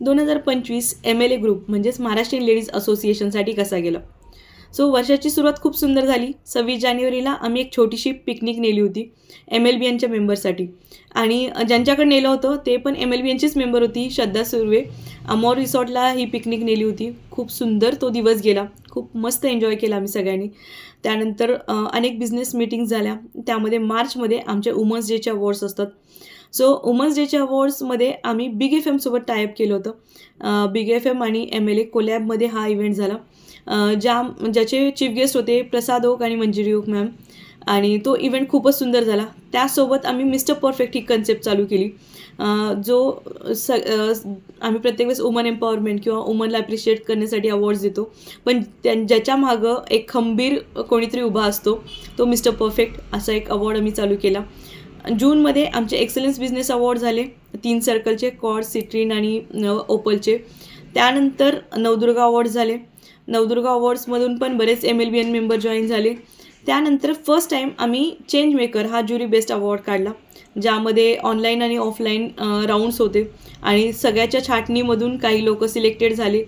दोन हजार पंचवीस एम एल ए ग्रुप म्हणजेच महाराष्ट्रीयन लेडीज असोसिएशनसाठी कसा गेला? सो वर्षाची सुरुवात खूप सुंदर झाली. सव्वीस जानेवारीला आम्ही एक छोटीशी पिकनिक नेली होती एम एल बी एनच्या मेंबरसाठी आणि ज्यांच्याकडे नेलं होतं ते पण एम एल बी एनचीच मेंबर होती श्रद्धा सुर्वे. अमोर रिसॉर्टला ही पिकनिक नेली होती. खूप सुंदर तो दिवस गेला. खूप मस्त एन्जॉय केला आम्ही सगळ्यांनी. त्यानंतर अनेक बिझनेस मीटिंग झाल्या. त्यामध्ये मार्चमध्ये आमच्या वुमन्स डेच्या अवॉर्ड्स असतात. सो वुमन्स डेच्या अवॉर्ड्समध्ये आम्ही बिग एफ एमसोबत टायअप केलं होतं. बिग एफ एम आणि एम एल ए कोलॅबमध्ये हा इव्हेंट झाला. ज्या ज्याचे चीफ गेस्ट होते प्रसाद ओक आणि मंजिरी ओक मॅम आणि तो इव्हेंट खूपच सुंदर झाला. त्यासोबत आम्ही मिस्टर परफेक्ट ही कन्सेप्ट चालू केली. जो स आम्ही प्रत्येक वेळेस वुमन एम्पॉवरमेंट किंवा वुमनला ॲप्रिशिएट करण्यासाठी अवॉर्ड्स देतो. पण त्या ज्याच्या मागं एक खंबीर कोणीतरी उभा असतो तो मिस्टर परफेक्ट असा एक अवॉर्ड आम्ही चालू केला. जूनमध्ये आमचे एक्सलन्स बिझनेस अवॉर्ड झाले. तीन सर्कलचे कॉड सिट्रीन आणि ओपलचे त्यानंतर नवदुर्गा अवॉर्ड झाले. नवदुर्गा अवॉर्ड्समधून पण बरेच M L B N member join झाले. त्यानंतर फर्स्ट टाईम आम्ही चेंज मेकर हा ज्युरी बेस्ट अवॉर्ड काढला ज्यामध्ये ऑनलाईन आणि ऑफलाईन राऊंड्स होते. आणि सगळ्याच्या छाटणीमधून काही लोक सिलेक्टेड झाले.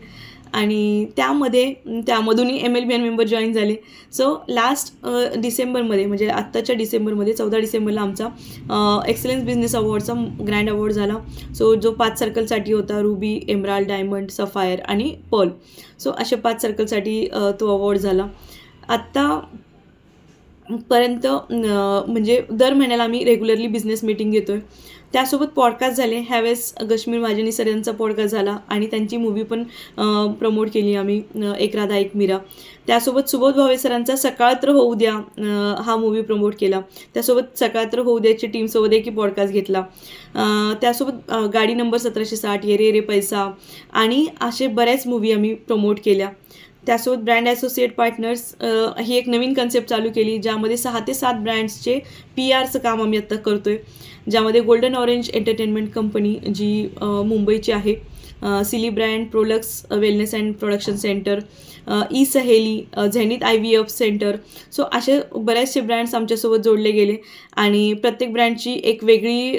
आणि त्यामध्ये त्यामधूनही M L B N member join झाले. सो लास्ट डिसेंबरमध्ये म्हणजे आत्ताच्या डिसेंबरमध्ये चौदा डिसेंबरला आमचा एक्सलन्स बिझनेस अवॉर्डचा ग्रँड अवॉर्ड झाला. सो जो पाच सर्कलसाठी होता रुबी एमराल डायमंड सफायर आणि पर्ल सो अशा पाच सर्कलसाठी तो अवॉर्ड झाला. आत्ता पर्यंत म्हणजे दर महिन्याला आम्ही रेग्युलरली बिझनेस मीटिंग घेतो आहे त्यासोबत पॉडकास्ट झाले. ह्यावेळेस कश्मीर महाजनी सर यांचा पॉडकास्ट झाला आणि त्यांची मूवी पण प्रमोट केली आम्ही एक राधा एक मीरा. त्यासोबत सुबोध भावे सरांचा सकाळत्र होऊ द्या हा मूवी प्रमोट केला. त्यासोबत सकाळत्र होऊ द्याची टीमसोबत एकही पॉडकास्ट घेतला. त्यासोबत गाडी नंबर सतराशे साठ ये रे रे पैसा आणि असे बऱ्याच मूवी आम्ही प्रमोट केल्या. त्यासोबत ब्रँड असोसिएट पार्टनर्स ही एक नवीन कन्सेप्ट चालू केली ज्यामध्ये सहा ते सात ब्रँड्सचे पी आरचं काम आम्ही आत्ता करतो आहे ज्यामध्ये गोल्डन ऑरेंज एंटरटेनमेंट कंपनी जी मुंबईची आहे silly brand Prolux wellness and production centre E Saheli Zenith I V F centre so असे बरेचसे ब्रँड्स आमच्यासोबत जोडले गेले आणि प्रत्येक ब्रँडची एक वेगळी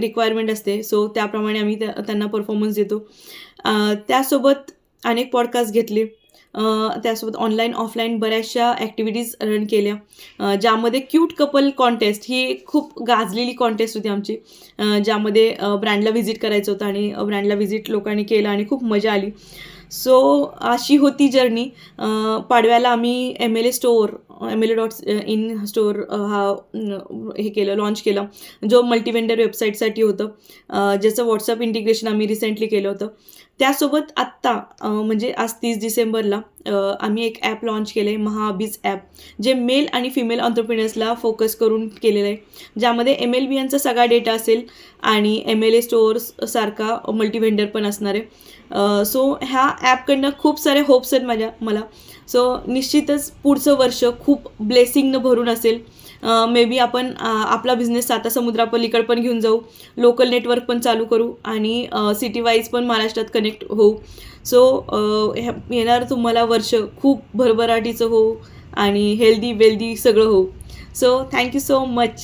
रिक्वायरमेंट असते. सो त्याप्रमाणे आम्ही त्या त्यांना परफॉर्मन्स देतो. त्यासोबत अनेक पॉडकास्ट घेतले. त्यासोबत ऑनलाईन ऑफलाईन बऱ्याचशा ॲक्टिव्हिटीज रन केल्या. ज्यामध्ये क्यूट कपल कॉन्टेस्ट ही एक खूप गाजलेली कॉन्टेस्ट होती आमची. ज्यामध्ये ब्रँडला व्हिजिट करायचं होतं आणि ब्रँडला व्हिजिट लोकांनी केलं आणि खूप मजा आली. सो अशी होती जर्नी पाडव्याला आम्ही M L A store M L A dot in store हा mm, हे केलं लॉन्च केलं. जो मल्टीवेंडर वेबसाईटसाठी होतं ज्याचं व्हॉट्सअप इंटिग्रेशन आम्ही रिसेंटली केलं होतं. त्यासोबत आत्ता म्हणजे आज तीस डिसेंबरला आम्ही एक ॲप लॉन्च केलं आहे महाबीज ॲप जे मेल आणि फिमेल ऑन्टरप्रिनर्सला फोकस करून केलेलं आहे. ज्यामध्ये एम एल बी यांचा सगळा डेटा असेल आणि एम एल ए स्टोअर्स सारखा मल्टीव्हेंडर पण असणार आहे. सो ह्या ॲपकडनं खूप सारे होप्स आहेत माझ्या मला. सो निश्चितच पुढचं वर्ष खूप ब्लेसिंगनं भरून असेल. मे बी आपण आपला बिझनेस साता समुद्रापलीकडे पण घेऊन जाऊ. लोकल नेटवर्क पण चालू करू आणि सिटी वाईज पण महाराष्ट्रात कनेक्ट होऊ. सो येणार तुम्हाला वर्ष खूप भरभराटीचं हो आणि हेल्दी वेल्दी सगळं हो सो थँक्यू सो मच